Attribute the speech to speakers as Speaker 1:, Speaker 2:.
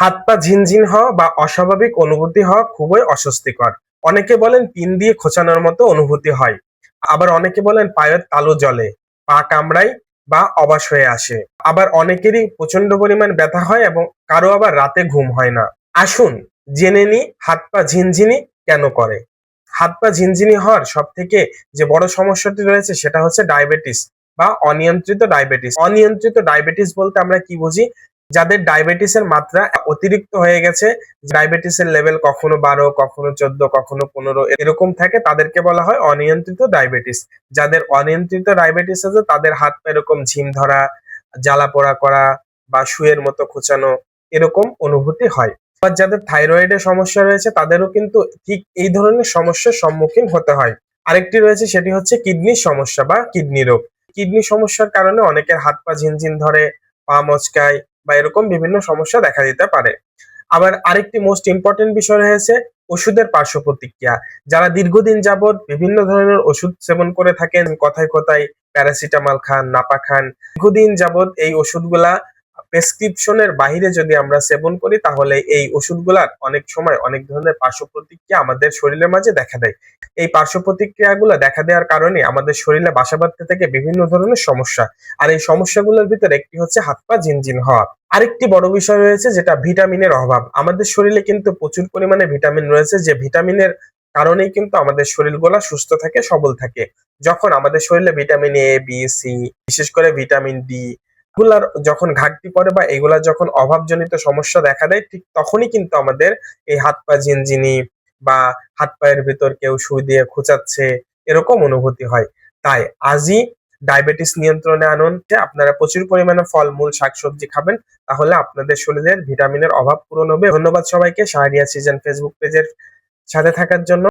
Speaker 1: হাত পা ঝিনঝিন হওয়া বা অস্বাভাবিক অনুভূতি হওয়া খুবই অস্বস্তিকর। অনেকে বলেন পিন দিয়ে খোঁচানোর মতো অনুভূতি হয়। আবার অনেকে বলেন পায়ের তালু জ্বলে, পা কামড়ায় বা অবাস হয়ে আসে। আবার অনেকেরই প্রচণ্ড পরিমাণ ব্যথা হয় এবং কারও আবার রাতে ঘুম হয় না। আসুন জেনে নি হাত পা ঝিনঝিনি কেন করে। হাত পা ঝিনঝিনি হওয়ার সব থেকে যে বড় সমস্যাটি রয়েছে সেটা হচ্ছে ডায়াবেটিস বা অনিয়ন্ত্রিত ডায়াবেটিস। অনিয়ন্ত্রিত ডায়াবেটিস বলতে আমরা কি বুঝি? যাদের ডায়াবেটিসের মাত্রা অতিরিক্ত হয়ে গেছে ডায়াবেটিসের লেভেল কখনো বারো, কখনো চোদ্দ, কখনো পনেরো, এরকম থাকে, তাদেরকে বলা হয় অনিয়ন্ত্রিত ডায়াবেটিস যাদের অনিয়ন্ত্রিত ডায়াবেটিস আছে, তাদের হাত পা এরকম ঝিম ধরা, জ্বালা পোড়া করা বা শুয়ের মতো খোঁচানো এরকম অনুভূতি হয়। আবার যাদের থাইরয়েডের সমস্যা রয়েছে, তাদেরও কিন্তু ঠিক এই ধরনের সমস্যার সম্মুখীন হতে হয়। আরেকটি রয়েছে, সেটি হচ্ছে কিডনির সমস্যা বা কিডনি রোগ। কিডনি সমস্যার কারণে অনেকের হাত পা ঝিনঝিন ধরে, পা মচকায় বা এরকম বিভিন্ন সমস্যা দেখা দিতে পারে। আবার আরেকটি মোস্ট ইম্পর্টেন্ট বিষয় রয়েছে ওষুধের পার্শ্ব প্রতিক্রিয়া। যারা দীর্ঘদিন যাবৎ বিভিন্ন ধরনের ওষুধ সেবন করে থাকেন, কথায় কথায় প্যারাসিটামল খান, নাপা খান, দীর্ঘদিন যাবৎ এই ওষুধগুলা প্রেসক্রিপশনের বাইরে যদি আমরা সেবন করি, তাহলে এই ওষুধগুলার অনেক সময় অনেক ধরনের পার্শ্ব প্রতিক্রিয়া আমাদের শরীরের মাঝে দেখা দেয়। এই পার্শ্ব প্রতিক্রিয়াগুলো দেখা দেওয়ার কারণে আমাদের শরীরে বাসা বাঁধতে থাকে বিভিন্ন ধরনের সমস্যা। আর এই সমস্যাগুলোর ভিতরে একটি হচ্ছে হাত পা ঝিনঝিন হওয়া। আরেকটি বড় বিষয় রয়েছে যেটা ভিটামিনের অভাব। আমাদের শরীরে কিন্তু প্রচুর পরিমাণে ভিটামিন রয়েছে, যে ভিটামিনের কারণেই কিন্তু আমাদের শরীরগুলো সুস্থ থাকে, সবল থাকে। যখন আমাদের শরীরে ভিটামিন এ বি সি বিশেষ করে ভিটামিন ডি এগুলার যখন ঘাটতি পড়ে বা এগুলার যখন অভাবজনিত সমস্যা দেখা দেয়, ঠিক তখনই কিন্তু আমাদের এই হাত পা ঝিনঝিনি বা হাত পায়ের ভিতর কেউ সুই দিয়ে খোঁচাচ্ছে এরকম অনুভূতি হয়। তাই আজই ডায়াবেটিস নিয়ন্ত্রণে আনুন। আপনারা প্রচুর পরিমাণে ফলমূল, শাকসবজি খাবেন, তাহলে আপনাদের শরীরের ভিটামিনের অভাব পূরণ হবে। ধন্যবাদ সবাইকে। শাহরিয়া সিজন ফেসবুক পেজের সাথে থাকার জন্য।